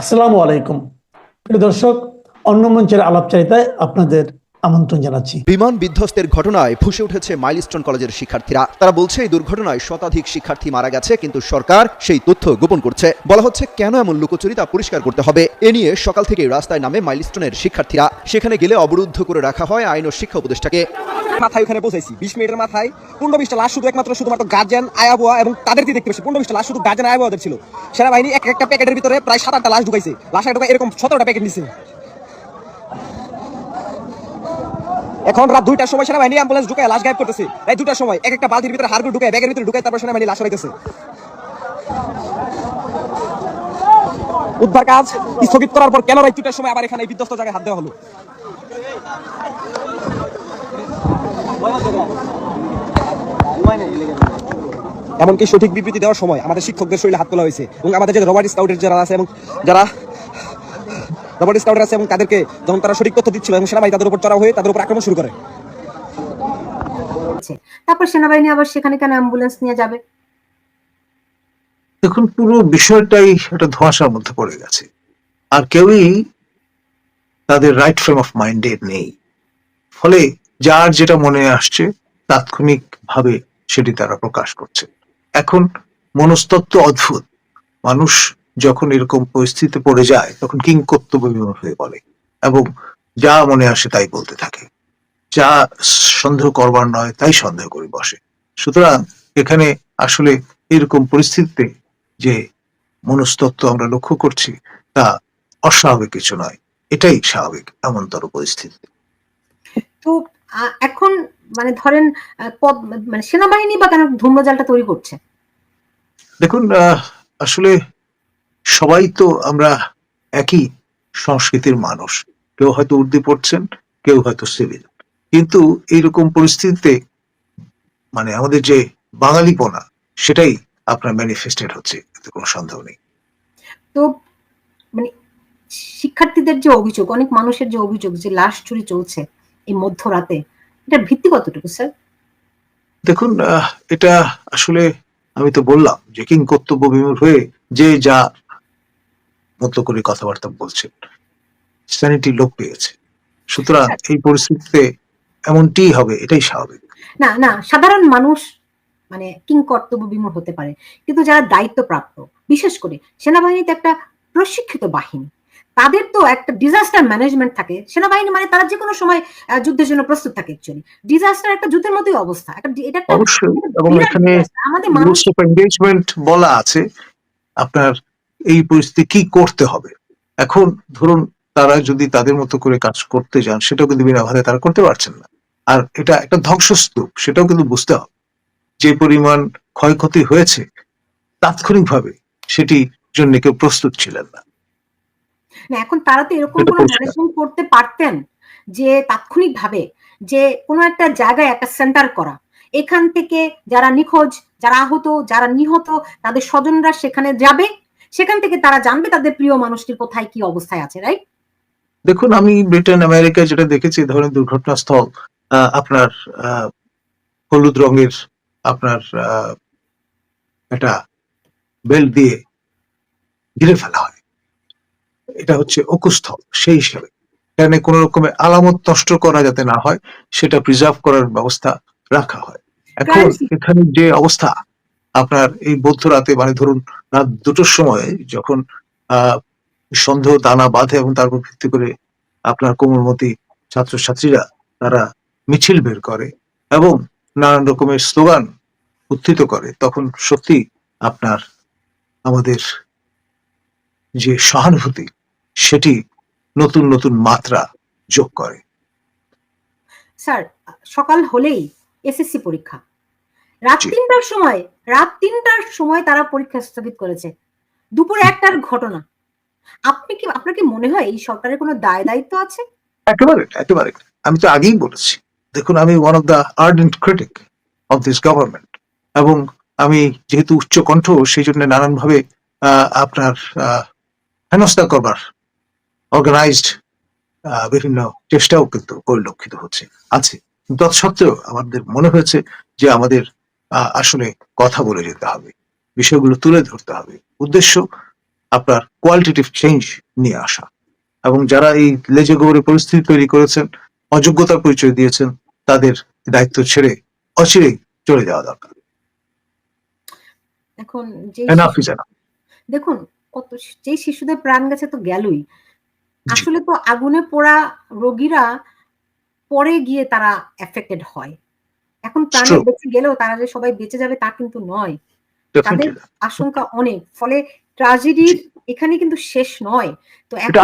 আসসালামু আলাইকুম। প্রিয় দর্শক, অন্য মঞ্চের আলাপচারিতায় আপনাদের আমন্ত্রণ জানাচ্ছি। বিমান বিধ্বস্তের ঘটনায় ফুসে উঠেছে মাইলস্টোন কলেজের শিক্ষার্থীরা। তারা বলছে, এই দুর্ঘটনায় শতাধিক শিক্ষার্থী মারা গেছে, কিন্তু সরকার সেই তথ্য গোপন করছে। বলা হচ্ছে, কেন এমন লুকোচুরি তা পরিষ্কার করতে হবে? এ নিয়ে সকাল থেকে রাস্তায় নামে মাইলস্টোনের শিক্ষার্থীরা। সেখানে গেলে অবরুদ্ধ করে রাখা হয় আইন ও শিক্ষা উপদেষ্টাকে। মাথায় ওখানে পৌঁছাইছি। বিশ মিনিটের মাথায়। পনেরো বিশটা লাশ শুধু একমাত্র শুধুমাত্র গার্জেন আয়াবোয়া এবং তাদেরকে দেখতে পেয়েছি পনেরো বিশটা লাশ শুধু গার্জেন আয়াবোয়াদের ছিল। সেনাবাহিনী এক একটা প্যাকেটের ভিতরে প্রায় সাত আটটা লাশ ঢুকাইছে। লাশ ঢুকাই এরকম সতেরোটা প্যাকেট নিছে। এখন রাত দুইটার সময় সেনাবাহিনী অ্যাম্বুলেন্স ঢুকায় লাশ গায়েব করতেছে। এই দুটার সময় এক একটা বালতির ভিতরে হাড়গুলো ঢুকায় ব্যাগের ভিতরে ঢুকায় তারপর সেনাবাহিনী লাশ হইতেছে উদ্ধার কাজ স্থগিত করার পর কেন রাত দুটার সময় আবার এখানে বিধ্বস্ত জায়গায় হাত দেওয়া হলো? এমনকি সঠিক বিবৃতি দেওয়ার সময় আমাদের শিক্ষকদের শরীরে হাত তোলা হয়েছে এবং আমাদের যে রবার্ট স্কাউটের যারা আছে এবং যারা রবার্ট স্কাউটের আছে এবং তাদেরকে যখন তারা সঠিক তথ্য দিচ্ছিল এবং সেনাবাহিনী তাদের উপর চড়াও হয়ে তাদের উপর আক্রমণ শুরু করে। তারপর সেনাবাহিনী আবার সেখানে কেন অ্যাম্বুলেন্স নিয়ে যাবে? দেখুন পুরো বিষয়টাই একটা ধোঁয়াশার মধ্যে পড়ে গেছে। আর কেউই তাদের রাইট ফ্রেম অফ মাইন্ডে নেই। ফলে যার যেটা মনে আসছে তাৎক্ষণিক ভাবে সেটি তারা প্রকাশ করছে। এখন মনস্তত্ব অদ্ভুত। মানুষ যখন এরকম পরিস্থিতিতে পড়ে যায়, তখন কিং কর্তব্য হয়ে বলে এবং যা মনে আসে তাই বলতে থাকে। যা সন্দেহ করবার নয়, তাই সন্দেহ করে বসে। সুতরাং এখানে আসলে এরকম পরিস্থিতিতে যে মনস্তত্ত্ব আমরা লক্ষ্য করছি, তা অস্বাভাবিক কিছু নয়। এটাই স্বাভাবিক, এমনতর পরিস্থিতি। তো এখন মানে ধরেন মানে সেনাবাহিনী বা কেন ধূম্রজালটা তৈরি করছে। দেখুন আসলে সবাই তো আমরা একই সংস্কৃতির মানুষ। কেউ হয়তো উর্দি পড়ছেন কেউ হয়তো সিভিল। কিন্তু এইরকম পরিস্থিতিতে মানে আমাদের যে বাঙালিপনা সেটাই আপনার ম্যানিফেস্টেড হচ্ছে এতে কোনো সন্দেহ নেই। তো মানে শিক্ষার্থীদের যে অভিযোগ অনেক মানুষের যে অভিযোগ যে লাশ চুরি চলছে এই মধ্যরাতে এটা ভিত্তি কতটুকু স্যার? দেখুন এটা আসলে আমি তো বললাম যে কিং কর্তব্য বিমূর হয়ে যে যা মতো করে কথাবার্তা বলছেন স্যানিটি লোক পেয়েছে। সুতরাং এই পরিস্থিতিতে এমনটি হবে এটাই স্বাভাবিক। না না সাধারণ মানুষ মানে কিং কর্তব্য বিমূর হতে পারে। কিন্তু যারা দায়িত্বপ্রাপ্ত বিশেষ করে সেনাবাহিনীতে একটা প্রশিক্ষিত বাহিনী তাদের তো একটা ডিজাস্টার ম্যানেজমেন্ট থাকে। সেনাবাহিনী মানে তারা যে কোনো সময় যুদ্ধের জন্য প্রস্তুত থাকে অ্যাকচুয়ালি ডিজাস্টার একটা যুদ্ধের মতোই অবস্থা। একটা এটা অবশ্যই। এবং এখানে আমাদের মানুষ এঙ্গেজমেন্ট বলা আছে আপনার এই পরিস্থিতি কি করতে হবে। এখন ধরুন তারা যদি তাদের মতো করে কাজ করতে যান সেটাও কিন্তু বিনা বাধায় তারা করতে পারছেন না। আর এটা একটা ধ্বংসস্তূপ সেটাও কিন্তু বুঝতে হবে। যে পরিমাণ ক্ষয়ক্ষতি হয়েছে তাৎক্ষণিকভাবে সেটি জন্য কেউ প্রস্তুত ছিলেন না। না, এখন তারা তো এরকম কোনো। ম্যানেজমেন্ট করতে পারতেন যে তাৎক্ষণিক ভাবে যে কোনো একটা জায়গায় একটা সেন্টার করা। এখান থেকে যারা নিখোঁজ যারা আহত যারা নিহত তাদের স্বজনরা সেখানে যাবে। সেখান থেকে তারা জানবে তাদের প্রিয় মানুষটির কোথায় কি অবস্থায় আছে রাইট দেখুন আমি ব্রিটেন আমেরিকায় যেটা দেখেছি এই ধরনের দুর্ঘটনাস্থল আহ, আপনার আহ, হলুদ রঙের আপনার আহ, একটা বেল্ট দিয়ে ঘিরে ফেলা হয়। এটা হচ্ছে অকুস্থল সেই হিসাবে। এখানে কোনো রকমের আলামত নষ্ট করা যাতে না হয় সেটা প্রিজার্ভ করার ব্যবস্থা রাখা হয়। এখন এখানে যে অবস্থা আপনার এই বৌদ্ধ রাতে মানে ধরুন রাত দুটোর সময় যখন আহ সন্দেহ দানা বাঁধে এবং তার উপর ভিত্তি করে আপনার কোমলমতি ছাত্রছাত্রীরা তারা মিছিল বের করে এবং নানান রকমের স্লোগান উত্থিত করে তখন সত্যি আপনার আমাদের যে সহানুভূতি সেটি নতুন নতুন মাত্রা যোগ করে। স্যার সকাল হলেই এসএসসি পরীক্ষা। রাত তিনটার সময় রাত তিনটার সময় তারা পরীক্ষা স্থগিত করেছে। দুপুরে একটার ঘটনা। আপনি কি আপনার কি মনে হয় এই সরকারের কোনো দায় দায়িত্ব আছে? একেবারে একেবারে। আমি তো আগেই বলেছি। দেখুন আমি one of the ardent critic of this government এবং আমি যেহেতু উচ্চ কণ্ঠ সেই জন্য নানানভাবে আপনার হেনস্থা করবার অর্গানাইজড বিভিন্ন চেষ্টাও কিন্তু পরিলক্ষিত হচ্ছে আছে। তৎসত্ত্বেও আমাদের মনে হয়েছে যে আমাদের আসলে কথা বলে যেতে হবে বিষয়গুলো তুলে ধরতে হবে। উদ্দেশ্য আপনার কোয়ালিটেটিভ চেঞ্জ নিয়ে আসা। এবং যারা এই লেজে গোবরে পরিস্থিতি তৈরি করেছেন অযোগ্যতার পরিচয় দিয়েছেন তাদের দায়িত্ব ছেড়ে অচিরেই চলে যাওয়া দরকার। এখন দেখুন কত যে শিশুদের প্রাণ গেছে তো গেলই। আসলে তো আগুনে পোড়া রোগীরা পরে গিয়ে তারা এফেক্টেড হয়। এখন প্রাণে বেঁচে গেলেও তারা যে সবাই বেঁচে যাবে তা কিন্তু নয়। তাদের আশঙ্কা অনেক। ফলে ট্রাজেডির এখানে কিন্তু শেষ নয়। তো এখন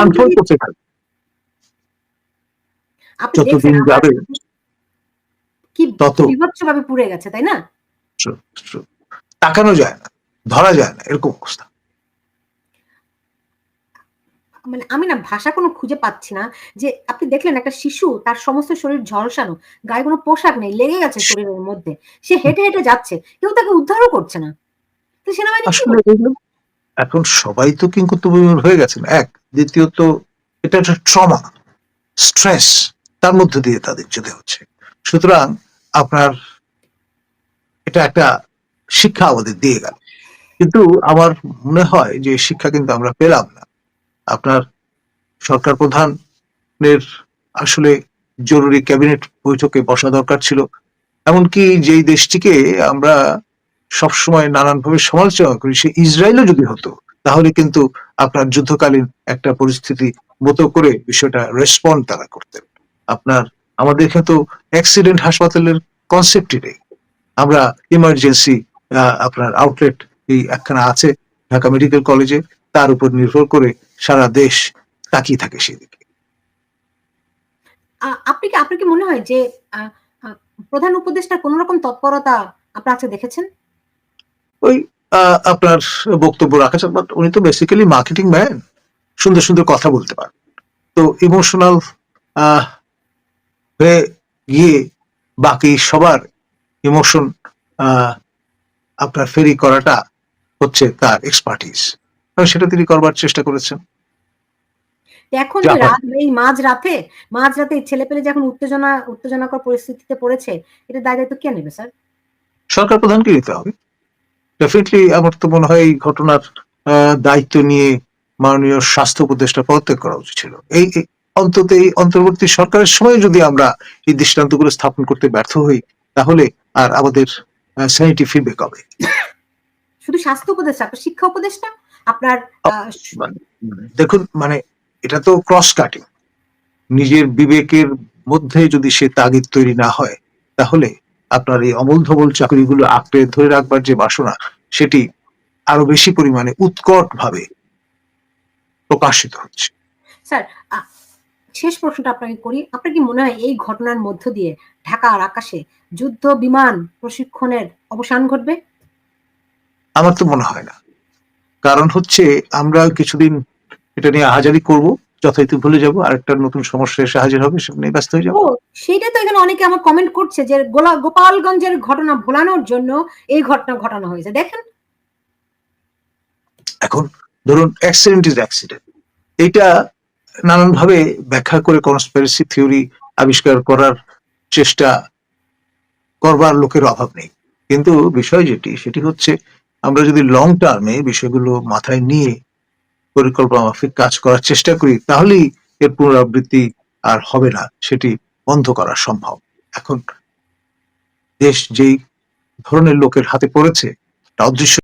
আপনি দেখছেন কি বিভৎসভাবে পুড়ে গেছে তাই না. তাকানো যায় না। ধরা যায় না। এরকম অবস্থা। মানে আমি না ভাষা কোনো খুঁজে পাচ্ছি না যে আপনি দেখলেন একটা শিশু তার সমস্ত শরীর ঝলসানো গায়ে কোনো পোশাক নেই লেগে গেছে শরীরের মধ্যে সে হেঁটে হেঁটে যাচ্ছে কেউ তাকে উদ্ধারও করছে না। তো সেনাবাহিনী এখন সবাই তো কিংকর্ত হয়ে গেছেন এক দ্বিতীয়ত এটা একটা ট্রমা স্ট্রেস তার মধ্যে দিয়ে তাদের যেতে হচ্ছে। সুতরাং আপনার এটা একটা শিক্ষা আমাদের দিয়ে গেল। কিন্তু আমার মনে হয় যে শিক্ষা কিন্তু আমরা পেলাম না। আপনার সরকার প্রধানের আসলে জরুরি ক্যাবিনেট বৈঠকে বসা দরকার ছিল। এমনকি যেই দেশটিকে আমরা সবসময় নানানভাবে সমালোচনা করি, সে ইসরায়েলও যদি হতো, তাহলে কিন্তু আপনার যুদ্ধকালীন একটা পরিস্থিতি মতো করে বিষয়টা রেসপন্ড তারা করতেন। আপনার, আমাদের এখানে তো অ্যাক্সিডেন্ট হাসপাতালের কনসেপ্টই নেই। আমরা ইমার্জেন্সি আপনার আউটলেট এই একখানা আছে, ঢাকা মেডিকেল কলেজে তার উপর নির্ভর করে সারা দেশ তাকিয়ে থাকে সেদিকে। আপনি কি আপনার কি মনে হয় যে প্রধান উপদেষ্টা কোন রকম তৎপরতা আপনার কাছে দেখেছেন? ওই আপনার বক্তব্য রাখা উনি তো বেসিক্যালি মার্কেটিং ম্যান সুন্দর সুন্দর কথা বলতে পারেন। তো ইমোশনাল হয়ে গিয়ে বাকি সবার ইমোশন আপনার ফেরি করাটা হচ্ছে তার এক্সপার্টিস সেটা তিনি করবার চেষ্টা করেছেন। এখন এই মাঝ রাতে মাঝ রাতে ছেলে পেলে যখন উত্তেজনা উত্তেজনাকর পরিস্থিতিতে পড়েছে এটা দায় দায়িত্ব কে নেবে স্যার? সরকার প্রধানকে নিতে হবে। ডেফিনেটলি আমার তো মনে হয় এই ঘটনার দায়িত্ব নিয়ে মাননীয় স্বাস্থ্য উপদেষ্টা পদত্যাগ করা উচিত ছিল। এই এই- অন্তত এই অন্তর্বর্তী সরকারের সময় যদি আমরা এই দৃষ্টান্তগুলো স্থাপন করতে ব্যর্থ হই তাহলে আর আমাদের স্যানিটি ফিরবে কবে? শুধু স্বাস্থ্য উপদেষ্টা শিক্ষা উপদেষ্টা? আপনার মানে দেখুন মানে এটা তো ক্রস কাটিং নিজের বিবেকের মধ্যে যদি সে তাগিদ তৈরি না হয় তাহলে আপনার এই অমল ধবল চাকরিগুলো আঁকড়ে ধরে রাখবার যে বাসনা সেটি আরও বেশি পরিমাণে উৎকট ভাবে প্রকাশিত হচ্ছে। স্যার শেষ প্রশ্নটা আপনাকে করি। আপনার কি মনে হয় এই ঘটনার মধ্য দিয়ে ঢাকার আকাশে যুদ্ধ বিমান প্রশিক্ষণের অবসান ঘটবে? আমার তো মনে হয় না। কারণ হচ্ছে আমরা কিছুদিন এটা নিয়ে হাজারি করব যথারীতি ভুলে যাব আরেকটা নতুন সমস্যা এসে হাজির হবে সেটা নিয়ে ব্যস্ত হয়ে যাব। ও সেইটা তো এখানে অনেকে আমার কমেন্ট করছে যে গোলা গোপালগঞ্জের ঘটনা ভোলানোর জন্য এই ঘটনা ঘটানো হয়েছে। দেখেন। এখন ধরুন অ্যাক্সিডেন্ট ইজ অ্যাক্সিডেন্ট এটা নানানভাবে ব্যাখ্যা করে কনস্পিরেসি থিওরি আবিষ্কার করার চেষ্টা করবার লোকের অভাব নেই। কিন্তু বিষয় যেটি সেটি হচ্ছে আমরা যদি লং টার্মে বিষয়গুলো মাথায় নিয়ে পরিকল্পনা মাফিক কাজ করার চেষ্টা করি, তাহলেই এর পুনরাবৃত্তি আর হবে না। সেটি বন্ধ করা সম্ভব। এখন দেশ যেই ধরনের লোকের হাতে পড়েছে তা অদৃশ্য